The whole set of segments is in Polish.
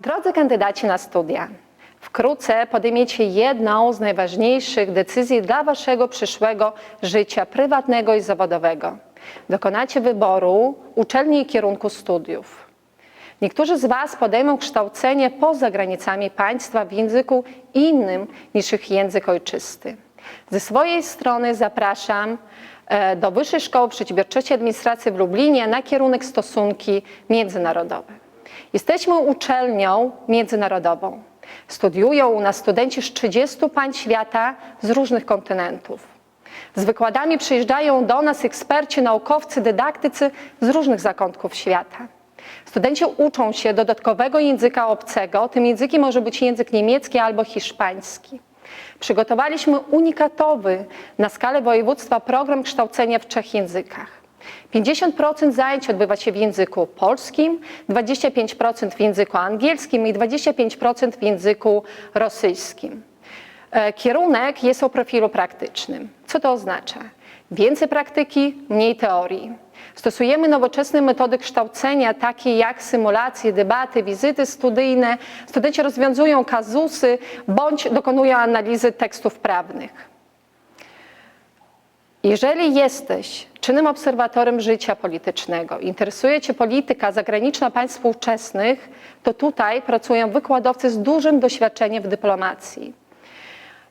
Drodzy kandydaci na studia, wkrótce podejmiecie jedną z najważniejszych decyzji dla waszego przyszłego życia prywatnego i zawodowego. Dokonacie wyboru uczelni i kierunku studiów. Niektórzy z Was podejmą kształcenie poza granicami państwa w języku innym niż ich język ojczysty. Ze swojej strony zapraszam e, do Wyższej Szkoły Przedsiębiorczości i Administracji w Lublinie na kierunek stosunki międzynarodowe. Jesteśmy uczelnią międzynarodową. Studiują u nas studenci z 30 państw świata z różnych kontynentów. Z wykładami przyjeżdżają do nas eksperci, naukowcy, dydaktycy z różnych zakątków świata. Studenci uczą się dodatkowego języka obcego. Tym językiem może być język niemiecki albo hiszpański. Przygotowaliśmy unikatowy na skalę województwa program kształcenia w trzech językach. 50% zajęć odbywa się w języku polskim, 25% w języku angielskim i 25% w języku rosyjskim. E, Kierunek jest o profilu praktycznym. Co to oznacza? Więcej praktyki, mniej teorii. Stosujemy nowoczesne metody kształcenia, takie jak symulacje, debaty, wizyty studyjne. Studenci rozwiązują kazusy bądź dokonują analizy tekstów prawnych. Jeżeli jesteś czynnym obserwatorem życia politycznego, interesuje Cię polityka zagraniczna państw współczesnych, to tutaj pracują wykładowcy z dużym doświadczeniem w dyplomacji.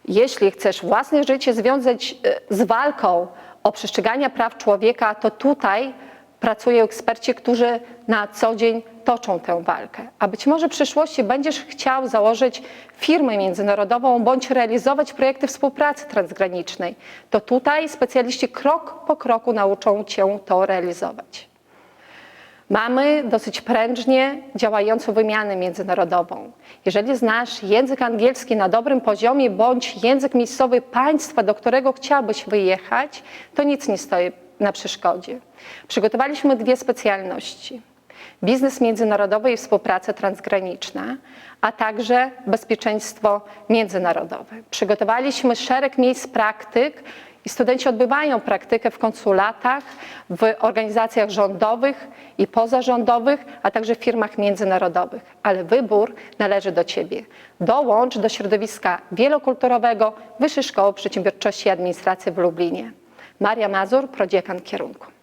Jeśli chcesz własne życie związać e, z walką o przestrzeganie praw człowieka, to tutaj pracują eksperci, którzy na co dzień toczą tę walkę. A być może w przyszłości będziesz chciał założyć firmę międzynarodową bądź realizować projekty współpracy transgranicznej. To tutaj specjaliści krok po kroku nauczą cię to realizować. Mamy dosyć prężnie działającą wymianę międzynarodową. Jeżeli znasz język angielski na dobrym poziomie bądź język miejscowy państwa, do którego chciałbyś wyjechać, to nic nie stoi na przeszkodzie. Przygotowaliśmy dwie specjalności: biznes międzynarodowy i współpraca transgraniczna, a także bezpieczeństwo międzynarodowe. Przygotowaliśmy szereg miejsc praktyk i studenci odbywają praktykę w konsulatach, w organizacjach rządowych i pozarządowych, a także w firmach międzynarodowych. Ale wybór należy do Ciebie. Dołącz do środowiska wielokulturowego Wyższej Szkoły Przedsiębiorczości i Administracji w Lublinie. Maria Mazur, prodziekan kierunku.